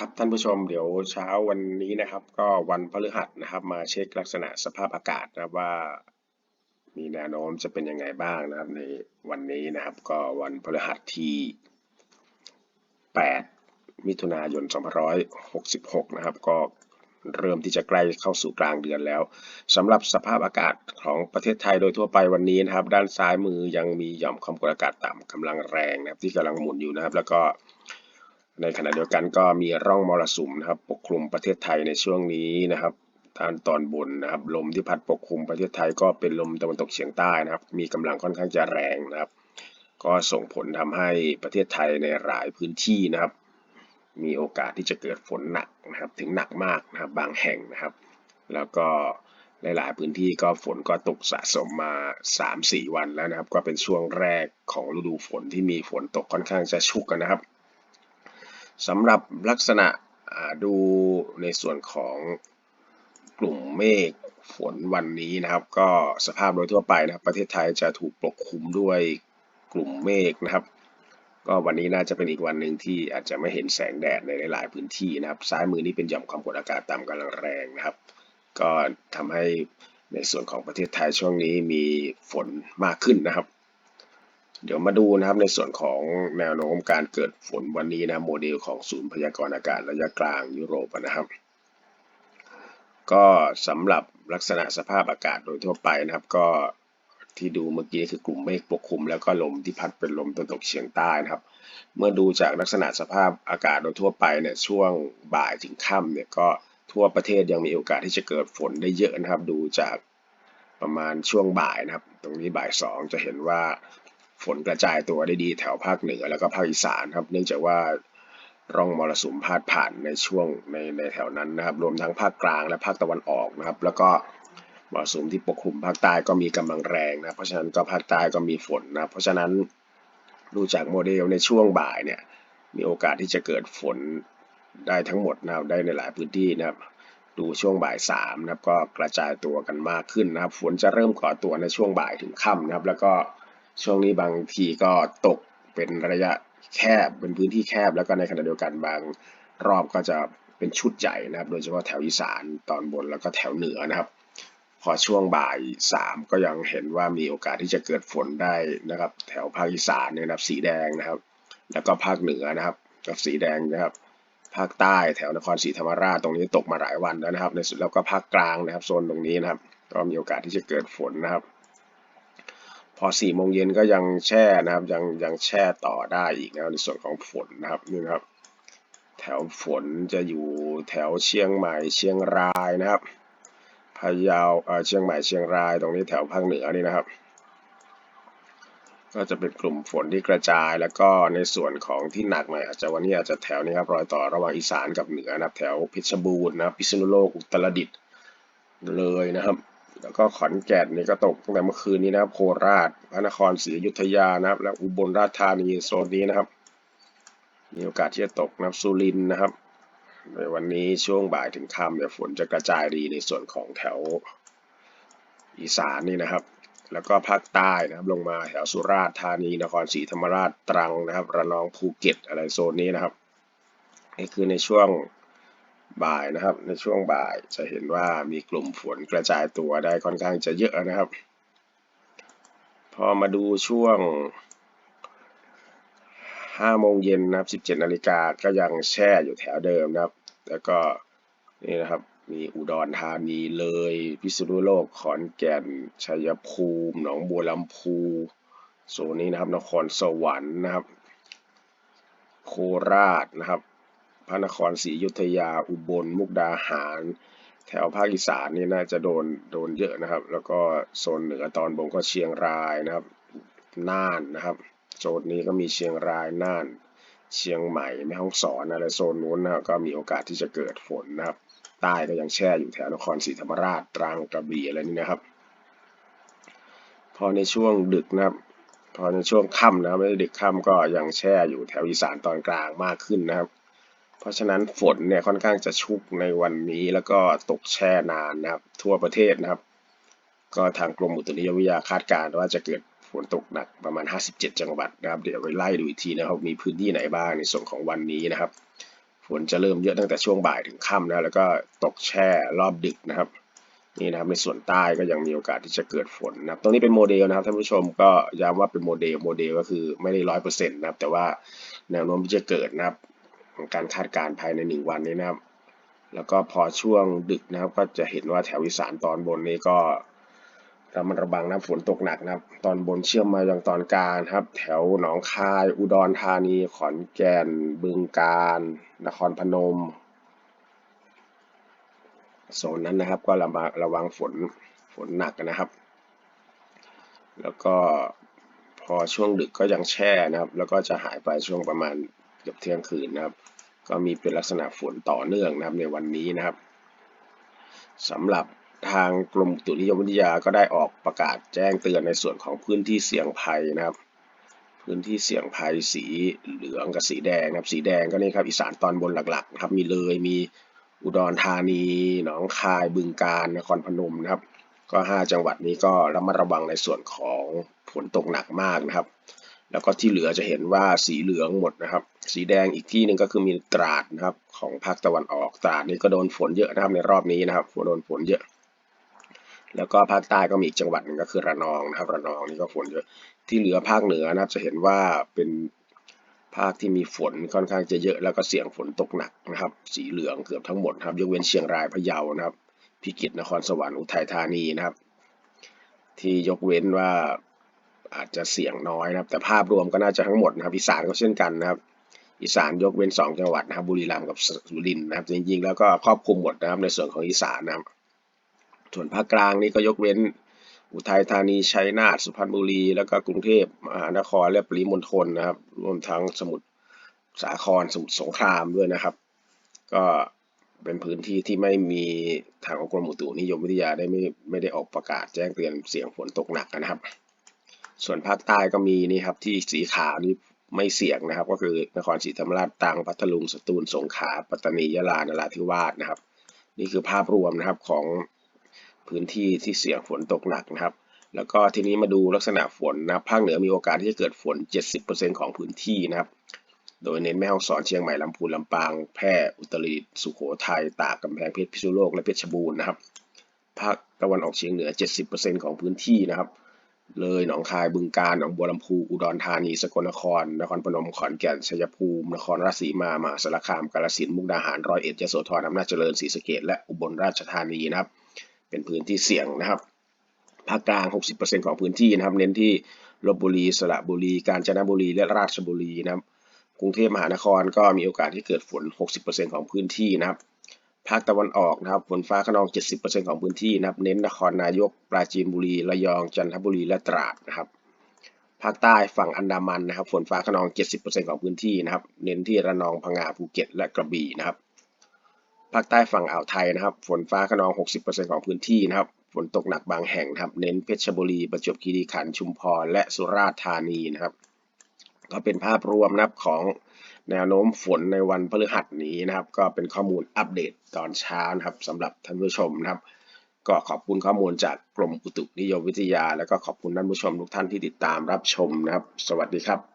ครับท่านผู้ชมเดี๋ยวเช้าวันนี้นะครับ ก็วันพฤหัสนะครับ มาเช็คลักษณะสภาพอากาศนะครับว่า มีแนวโน้มจะเป็นยังไงบ้างนะครับ ในวันนี้นะครับ ก็วันพฤหัสที่ 8 มิถุนายน 2566 นะครับ ก็เริ่มที่จะใกล้เข้าสู่กลางเดือนแล้วสำหรับสภาพอากาศของประเทศไทยโดยทั่วไปวันนี้นะครับ ด้านซ้ายมือยังมีหย่อมความกดอากาศต่ำกำลังแรงนะครับที่กำลังหมุนอยู่นะครับ แล้วก็ ในขณะเดียวกันก็มีร่องมรสุมนะครับ ปกคลุมประเทศไทยในช่วงนี้นะครับทางตอนบนนะครับ ลมที่พัดปกคลุมประเทศไทยก็เป็นลมตะวันตกเฉียงใต้นะครับ มีกำลังค่อนข้างจะแรงนะครับ ก็ส่งผลทำให้ประเทศไทยในหลายพื้นที่นะครับ มีโอกาสที่จะเกิดฝนหนักนะครับ ถึงหนักมากนะครับบางแห่งนะครับ แล้วก็หลายๆพื้นที่ก็ฝนก็ตกสะสมมา 3-4 วันแล้วนะครับ ก็เป็นช่วงแรกของฤดูฝนที่มีฝนตกค่อนข้างจะชุกกันนะครับ สำหรับลักษณะดูในส่วนของกลุ่มเมฆฝนวันนี้นะครับ ก็สภาพโดยทั่วไปนะครับ ประเทศไทยจะถูกปกคลุมด้วยกลุ่มเมฆนะครับ ก็วันนี้น่าจะเป็นอีกวันหนึ่งที่อาจจะไม่เห็นแสงแดดในหลายๆพื้นที่นะครับ ซ้ายมือนี้เป็นหย่อมความกดอากาศต่ำกำลังแรงนะครับ ก็ทำให้ในส่วนของประเทศไทยช่วงนี้มีฝนมากขึ้นนะครับ เดี๋ยวมาดูนะครับในส่วนของแนวโน้มการเกิดฝนวันนี้นะโมเดลของศูนย์พยากรณ์อากาศระยะกลางยุโรปนะครับ ก็สำหรับลักษณะสภาพอากาศโดยทั่วไปนะครับก็ที่ดูเมื่อกี้คือกลุ่มเมฆปกคลุม แล้วก็ลมที่พัดเป็นลมตะวันตกเฉียงใต้นะครับ เมื่อดูจากลักษณะสภาพอากาศโดยทั่วไปเนี่ยช่วงบ่ายถึงค่ำเนี่ยก็ทั่วประเทศยังมีโอกาสที่จะเกิดฝนได้เยอะนะครับ ดูจากประมาณช่วงบ่ายนะครับ ตรงนี้บ่ายสองจะเห็นว่า ฝนกระจายตัวได้ดีแถวภาคเหนือแล้วก็ภาคอีสานครับ เนื่องจากว่าร่องมรสุมพาดผ่านในช่วงในในแถวนั้นนะครับ รวมทั้งภาคกลางและภาคตะวันออกนะครับ แล้วก็มรสุมที่ปกคลุมภาคใต้ก็มีกำลังแรงนะเพราะฉะนั้นก็ภาคใต้ก็มีฝนนะเพราะฉะนั้นดูจากโมเดลในช่วงบ่ายเนี่ยมีโอกาสที่จะเกิดฝนได้ทั้งหมดนะครับได้ในหลายพื้นที่นะครับ ดูช่วงบ่ายสามนะครับก็กระจายตัวกันมากขึ้นนะครับ ฝนจะเริ่มก่อตัวในช่วงบ่ายถึงค่ำนะครับ แล้วก็ ช่วงนี้บางทีก็ตกเป็นระยะแคบเป็นพื้นที่แคบแล้วก็ในขณะเดียวกันบางรอบก็จะเป็นชุดใหญ่นะครับ โดยเฉพาะแถวอีสานตอนบนแล้วก็แถวเหนือนะครับ พอช่วงบ่ายสามก็ยังเห็นว่ามีโอกาสที่จะเกิดฝนได้นะครับ แถวภาคอีสานเนี่ยนะครับสีแดงนะครับ แล้วก็ภาคเหนือนะครับกับสีแดงนะครับ ภาคใต้แถวนครศรีธรรมราชตรงนี้ตกมาหลายวันแล้วนะครับ ในสุดแล้วก็ภาคกลางนะครับโซนตรงนี้นะครับ ก็มีโอกาสที่จะเกิดฝนนะครับ พอสี่โมงเย็นก็ยังแช่นะครับยังยังแช่ต่อได้อีกนะในส่วนของฝนนะครับนี่นะครับ แถวฝนจะอยู่แถวเชียงใหม่เชียงรายนะครับพะเยาเออเชียงใหม่เชียงรายตรงนี้แถวภาคเหนือนี่นะครับ ก็จะเป็นกลุ่มฝนที่กระจายแล้วก็ในส่วนของที่หนักหน่อยอาจจะวันนี้อาจจะแถวนี้ครับรอยต่อระหว่างอีสานกับเหนือนะครับ แถวพิชรบูรณ์นะพิษณุโลกอุตรดิตถ์เลยนะครับ แล้วก็ขอนแก่นนี่ก็ตกตั้งแต่เมื่อคืนนี้นะครับ โคราชพระนครศรีอยุธยานะครับ และอุบลราชธานีโซนนี้นะครับ มีโอกาสที่จะตกนะครับสุรินนะครับในวันนี้ช่วงบ่ายถึงค่ำเนี่ยฝนจะกระจายดีในส่วนของแถวอีสานนี่นะครับ แล้วก็ภาคใต้นะครับลงมาแถวสุราษฎร์ธานีนครศรีธรรมราชตรังนะครับ ระนองภูเก็ตอะไรโซนนี้นะครับนี่คือในช่วง บ่ายนะครับ ในช่วงบ่ายจะเห็นว่ามีกลุ่มฝนกระจายตัวได้ค่อนข้างจะเยอะนะครับ พอมาดูช่วง5โมงเย็นนะครับ17นาฬิกาก็ยังแช่อยู่แถวเดิมนะครับ แล้วก็นี่นะครับมีอุดรธานีเลย พิษณุโลกขอนแก่นชัยภูมิหนองบัวลำพูโซนนี้นะครับนครสวรรค์นะครับ โคราชนะครับ พระนครศรีอยุธยาอุบลมุกดาหาร แถวภาคอีสานนี่น่าจะโดนโดนเยอะนะครับ แล้วก็โซนเหนือตอนบนก็เชียงรายนะครับน่านนะครับโซนนี้ก็มีเชียงรายน่าน เชียงใหม่แม่ฮ่องสอนอะไรโซนนู้นนะก็มีโอกาสที่จะเกิดฝนนะครับ ใต้ก็ยังแช่อยู่แถวนครศรีธรรมราชตรังกระบี่อะไรนี่นะครับ พอในช่วงดึกนะครับพอในช่วงค่ำนะครับไม่ดึกค่ำก็ยังแช่อยู่แถวอีสานตอนกลางมากขึ้นนะครับ เพราะฉะนั้นฝนเนี่ยค่อนข้างจะชุกในวันนี้แล้วก็ตกแช่นานนะครับทั่วประเทศนะครับ ก็ทางกรมอุตุนิยมวิทยาคาดการณ์ว่าจะเกิดฝนตกหนักประมาณ 57 จังหวัดนะครับ เดี๋ยวไปไล่ดูอีกทีนะครับมีพื้นที่ไหนบ้างในส่วนของวันนี้นะครับ ฝนจะเริ่มเยอะตั้งแต่ช่วงบ่ายถึงค่ำนะแล้วก็ตกแช่รอบดึกนะครับนี่นะครับในส่วนใต้ก็ยังมีโอกาสที่จะเกิดฝนนะครับ ตรงนี้เป็นโมเดลนะครับท่านผู้ชมก็ย้ำว่าเป็นโมเดลโมเดลก็คือไม่ได้ร้อยเปอร์เซ็นต์นะครับ แต่ว่าแนวโน้มที่จะเกิดนะครับ ของการคาดการณ์ภายในหนึ่งวันนี้นะครับ แล้วก็พอช่วงดึกนะครับ ก็จะเห็นว่าแถวอีสานตอนบนนี้ก็ระมัดระวังนะฝนตกหนักนะครับ ตอนบนเชื่อมมายังตอนกลางครับ แถวหนองคาย อุดรธานี ขอนแก่น บึงกาฬนครพนมโซนนั้นนะครับก็ระวังระวังฝนฝนหนักนะครับ แล้วก็พอช่วงดึกก็ยังแช่นะครับ แล้วก็จะหายไปช่วงประมาณ เกือบเที่ยงคืนนะครับ ก็มีเป็นลักษณะฝนต่อเนื่องนะครับในวันนี้นะครับสำหรับทางกรมตุนิยมวิทยาก็ได้ออกประกาศแจ้งเตือนในส่วนของพื้นที่เสี่ยงภัยนะครับ พื้นที่เสี่ยงภัยสีเหลืองกับสีแดงนะครับ สีแดงก็นี่ครับอีสานตอนบนหลักๆนะครับมีเลยมีอุดรธานีหนองคายบึงกาฬนครพนมนะครับ ก็ 5 จังหวัดนี้ก็ระมัดระวังในส่วนของฝนตกหนักมากนะครับ แล้วก็ที่เหลือจะเห็นว่าสีเหลืองหมดนะครับ สีแดงอีกที่หนึ่งก็คือมีตราดนะครับของภาคตะวันออกตราดนี่ก็โดนฝนเยอะนะครับในรอบนี้นะครับโดนฝนเยอะ แล้วก็ภาคใต้ก็มีอีกจังหวัดหนึ่งก็คือระนองนะครับระนองนี่ก็ฝนเยอะ ที่เหลือภาคเหนือนะครับจะเห็นว่าเป็นภาคที่มีฝนค่อนข้างจะเยอะแล้วก็เสี่ยงฝนตกหนักนะครับ สีเหลืองเกือบทั้งหมดครับยกเว้นเชียงรายพะเยานะครับพิจิตรนครสวรรค์อุทัยธานีนะครับ ที่ยกเว้นว่า อาจจะเสี่ยงน้อยนะครับ แต่ภาพรวมก็น่าจะทั้งหมดนะครับอีสานก็เช่นกันนะครับ อีสานยกเว้น 2 จังหวัดนะครับบุรีรัมย์กับสุรินทร์นะครับจริงๆแล้วก็ครอบคลุมหมดนะครับในส่วนของอีสานนะครับ ส่วนภาคกลางนี่ก็ยกเว้น อุทัยธานีชัยนาทสุพรรณบุรี แล้วก็กรุงเทพมหานครและปริมณฑลนะครับ รวมทั้งสมุทรสาครสมุทรสงครามด้วยนะครับ ก็เป็นพื้นที่ที่ไม่มีทางกรมอุตุนิยมวิทยาได้ไม่ไม่ได้ออกประกาศแจ้งเตือนเสี่ยงฝนตกหนักนะครับ ส่วนภาคใต้ก็มีนี่ครับที่สีขาวนี่ไม่เสี่ยงนะครับ ก็คือนครศรีธรรมราชตรังพัทลุงสตูลสงขลาปัตตานียะลานราธิวาสนะครับ นี่คือภาพรวมนะครับของพื้นที่ที่เสี่ยงฝนตกหนักนะครับ แล้วก็ทีนี้มาดูลักษณะฝนนะภาคเหนือมีโอกาสที่จะเกิดฝน 70%ของพื้นที่นะครับ โดยเน้นแม่ฮ่องสอนเชียงใหม่ลำพูนลำปางแพร่อุตรดิตถ์สุโขทัยตากกำแพงเพชรพิษณุโลกและเพชรบูรณ์นะครับภาคตะวันออกเฉียงเหนือ 70%ของพื้นที่นะครับ เลยหนองคายบึงกาฬหนองบัวลำพูอุดรธานีสกลนคร นครพนมขอนแก่นชัยภูมิ นครราชสีมามหาสารคามกาฬสินธุ์มุกดาหารร้อยเอ็ดยโสธรอำนาจเจริญศรีสะเกษและอุบลราชธานีนะครับ เป็นพื้นที่เสี่ยงนะครับภาคกลาง 60%ของพื้นที่นะครับเน้นที่ลบบุรีสระบุรี กาญจนบุรี และราชบุรีนะครับกรุงเทพมหานครก็มีโอกาสที่เกิดฝน 60%ของพื้นที่นะครับ ภาคตะวันออกนะครับฝนฟ้าขนอง 70%ของพื้นที่นะครับ เน้นนครนายก ปราจีนบุรี ระยอง จันทบุรี และตราดนะครับ ภาคใต้ฝั่งอันดามันนะครับ ฝนฟ้าขนอง 70%ของพื้นที่นะครับ เน้นที่ระนองพังงาภูเก็ต และกระบี่นะครับ ภาคใต้ฝั่งอ่าวไทยนะครับ ฝนฟ้าขนอง 60%ของพื้นที่นะครับ ฝนตกหนักบางแห่งนะครับ เน้นเพชรบุรี ประจวบคีรีขันธ์ ชุมพร และสุราษฎร์ธานีนะครับ ก็เป็นภาพรวมนะครับของแนวโน้มฝนในวันพฤหัสนี้นะครับ ก็เป็นข้อมูลอัปเดตตอนเช้านะครับสำหรับท่านผู้ชมนะครับ ก็ขอบคุณข้อมูลจากกรมอุตุนิยมวิทยา แล้วก็ขอบคุณท่านผู้ชมทุกท่านที่ติดตามรับชมนะครับ สวัสดีครับ